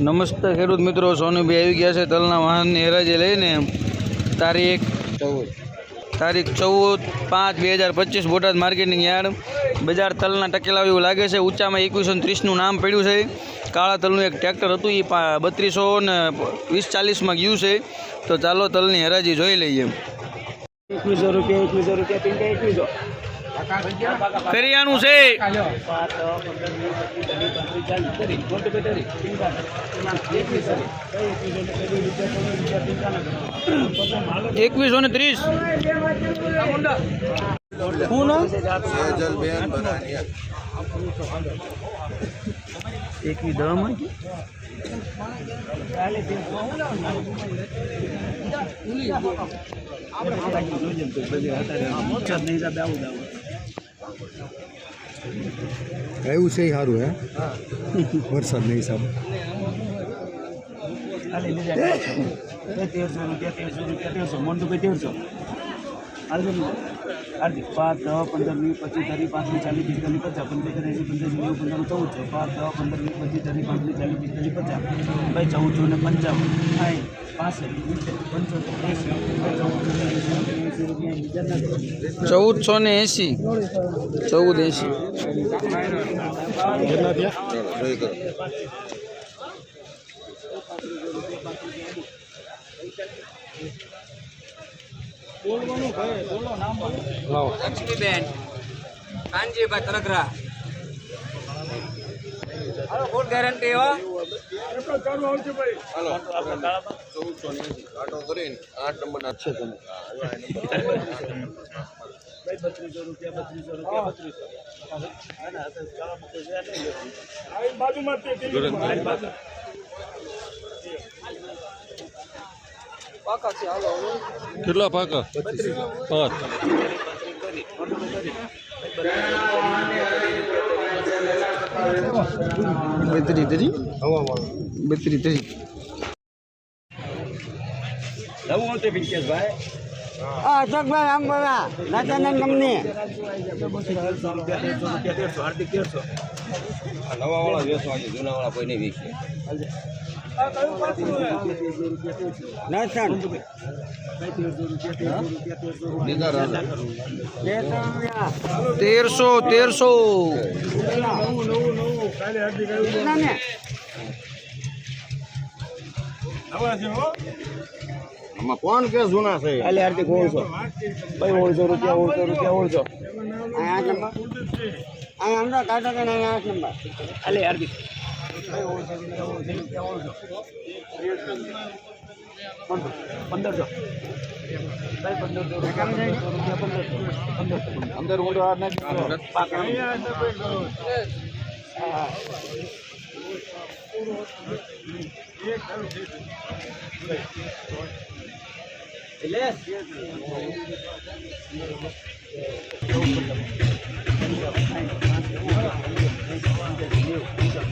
નમસ્તે ખેડૂત મિત્રો, સોનુભાઈ આવી ગયા છે તલના વાહનની હરાજી લઈને. તારીખ તારીખ ચૌદ પાંચ બે હજાર પચીસ બોટાદ માર્કેટિંગ યાર્ડ. બજાર તલના ટકેલા એવું લાગે છે. ઊંચામાં એકવીસો ત્રીસનું નામ પડ્યું છે. કાળા તલનું એક ટ્રેક્ટર હતું એ બત્રીસો ને વીસ ચાલીસમાં ગયું છે. તો ચાલો તલની હરાજી જોઈ લઈએ. એકવીસો રૂપિયા એકવીસો રૂપિયા એકવીસો. ફેરિયાનું છે. એકવીસો ને ત્રીસ. શું નામ? એકવી દવામાં એવું છે ઈ સારું હે વરસાદના હિસાબે તેરસો રૂપિયા તેરસો રૂપિયા તેરસો મોટું ભાઈ તેરસો હાર્દિક પાંચ દસ પંદર વીસ પચીસ ત્રીસ પાંત્રીસ ચાલીસ પિસ્તાલીસ પચાસ. પંચોતેર એસી પંચ્યાસી નેવું પંદર ચૌદ છે. પાંચ દસ પંદર વીસ પચીસ ત્રીસ પાંત્રીસ ચાલીસ પિસ્તાલીસ પચાસ. ભાઈ ચૌદસો ને પંચાવન. સાઠ પાસઠ પંચોતેર એસી ને એંસી એંસી રૂપિયા બીજા નથી ચૌદસો ને એંસી ચૌદ એંસી લક્ષ્મીબેન કાનજીભાઈ તરગરા હાલો ફૂલ ગેરંટી હો. તમે બત્રીસો રૂપિયા બત્રીસો રૂપિયા બત્રીસો. કેટલા પાકા? પાંચ. બત્રી તરી બત્રી તરી નવું છે પિંકેશભાઈ અશોકભાઈ આમ બોલા. નાચાનંદ કંપની. નવા વાળા વેચવા જૂના વાળા કોઈ નહીં વેચે. તેરસો તેરસો. આમાં કોણ કે જૂના છે? કાલે હાર્દિક ઓળસો ભાઈ ઓળસો રૂપિયા ઓળસો રૂપિયા ઓળસો આઠ નંબર. અહીં અમને કાઢો કે નહીં આઠ નંબર. કાલે હાર્દિક. પંદરસો અંદર ઊંડો હાથ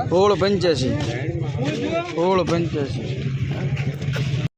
આવતી પંચ્યાસી. સોળ પંચ્યાસી.